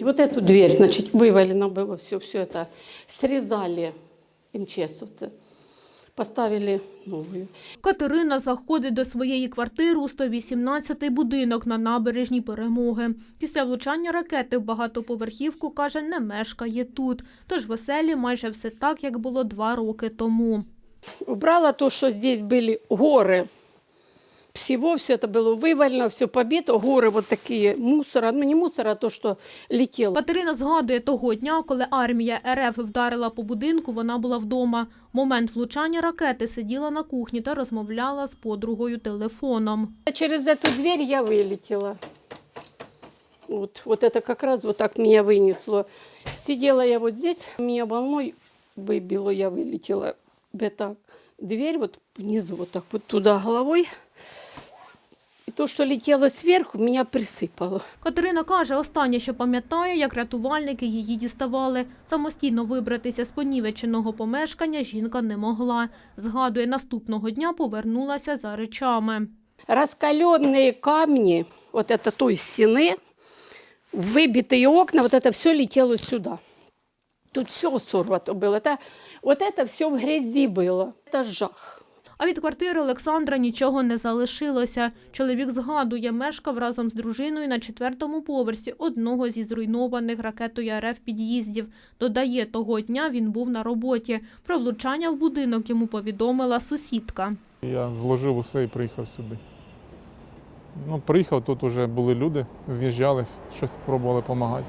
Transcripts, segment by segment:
И вот эту дверь, значит, вывалено было все, все это. Срезали МЧСовцы, поставили новую. Катерина заходить до своєї квартири у 118-й будинок на набережній Перемоги. Після влучання ракети в багатоповерхівку, каже, не мешкає тут. Тож в оселі майже все так, як було два роки тому. Убрала то, что здесь были горы. Всего все это было вывалено, все побито. Горы вот такие мусора. Ну, не мусора, а то, что летело. Катерина згадує того дня, коли армія РФ вдарила по будинку, вона була вдома. В момент влучання ракети сиділа на кухні та розмовляла з подругою телефоном. Через эту дверь я вылетела. Вот, вот это как раз вот так меня вынесло. Сидела я вот здесь, меня волной выбило, я вылетела. Это дверь вот внизу, вот так вот туда головой. И то, что летело сверху, меня присыпало. Катерина каже, останнє, що пам'ятає, як рятувальники її діставали. Самостійно вибратися з понівеченого помешкання жінка не могла. Згадує, наступного дня повернулася за речами. Раскаленные камни, вот это той стены, выбитые окна, вот это все летело сюда. Тут все сорвато было. Это, вот это все в грязи было. Это жах. А від квартири Олександра нічого не залишилося. Чоловік згадує, мешкав разом з дружиною на четвертому поверсі одного зі зруйнованих ракетою РФ під'їздів. Додає, того дня він був на роботі. Про влучання в будинок йому повідомила сусідка. Я зложив усе і приїхав сюди. Ну, приїхав, тут вже були люди, з'їжджались, щось пробували допомагати.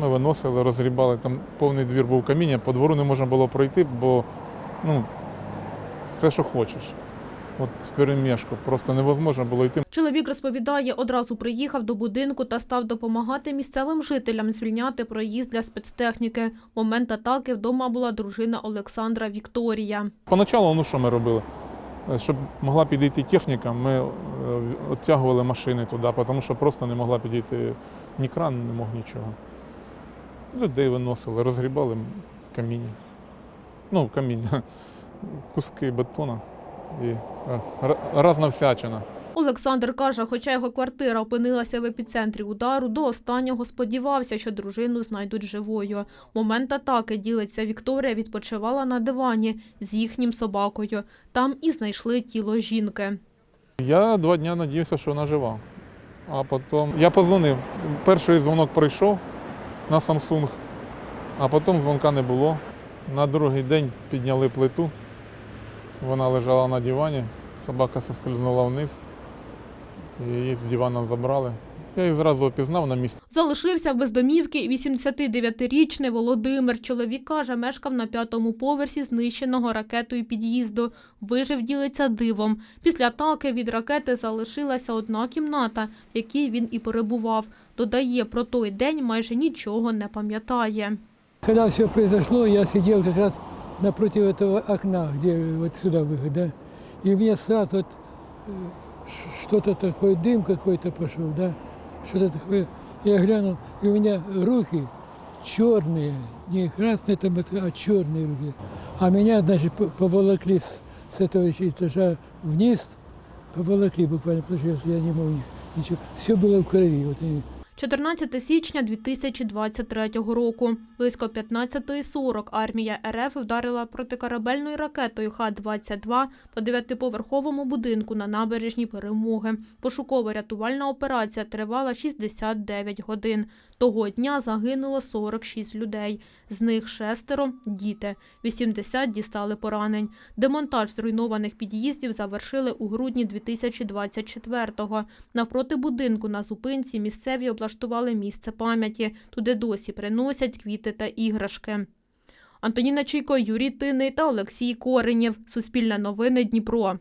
Ми виносили, розгрібали, там повний двір був каміння, по двору не можна було пройти, бо ну, все, що хочеш. От в перемішку, просто невозможно було йти. Чоловік розповідає, одразу приїхав до будинку та став допомагати місцевим жителям звільняти проїзд для спецтехніки. В момент атаки вдома була дружина Олександра Вікторія. Поначалу, ну що ми робили? Е, Щоб могла підійти техніка, ми е, відтягували машини туди, тому що просто не могла підійти ні кран, не мог нічого. Людей виносили, розгрібали каміння. Ну, каміння, куски бетону і е, разна всячина. Олександр каже, хоча його квартира опинилася в епіцентрі удару, до останнього сподівався, що дружину знайдуть живою. Момент атаки, ділиться Вікторія, відпочивала на дивані з їхнім собакою. Там і знайшли тіло жінки. Я два дні надіявся, що вона жива. А потім я позвонив. Перший дзвонок прийшов на Samsung, а потім дзвонка не було. На другий день підняли плиту. Вона лежала на дивані, собака соскользнула вниз, її з дивана забрали. Я її зразу опізнав на місці Залишився без домівки 89-річний Володимир. Чоловік каже, мешкав на п'ятому поверсі знищеного ракетою під'їзду. Вижив ділиться дивом. Після атаки від ракети залишилася одна кімната, в якій він і перебував. Додає, про той день майже нічого не пам'ятає. Когда все произошло, я сидел как раз напротив этого окна, где вот сюда выход, да, и у меня сразу вот э, ш- что-то такое, дым какой-то пошел, да, что-то такое. Я глянул, и у меня руки черные, не красные там, это, а черные руки. А меня, значит, по- поволокли с, с этого этажа вниз, поволокли буквально, потому что я не мог ни- ничего. Все было в крови. Вот, и 14 січня 2023 року. Близько 15.40 армія РФ вдарила протикорабельною ракетою Х-22 по дев'ятиповерховому будинку на набережній Перемоги. Пошуково-рятувальна операція тривала 69 годин. Того дня загинуло 46 людей. З них шестеро – діти. 80 дістали поранень. Демонтаж зруйнованих під'їздів завершили у грудні 2024-го. Навпроти будинку на зупинці місцеві облаштували місце пам'яті. Туди досі приносять квіти та іграшки. Антоніна Чуйко, Юрій Тиний та Олексій Коренєв. Суспільне новини Дніпро.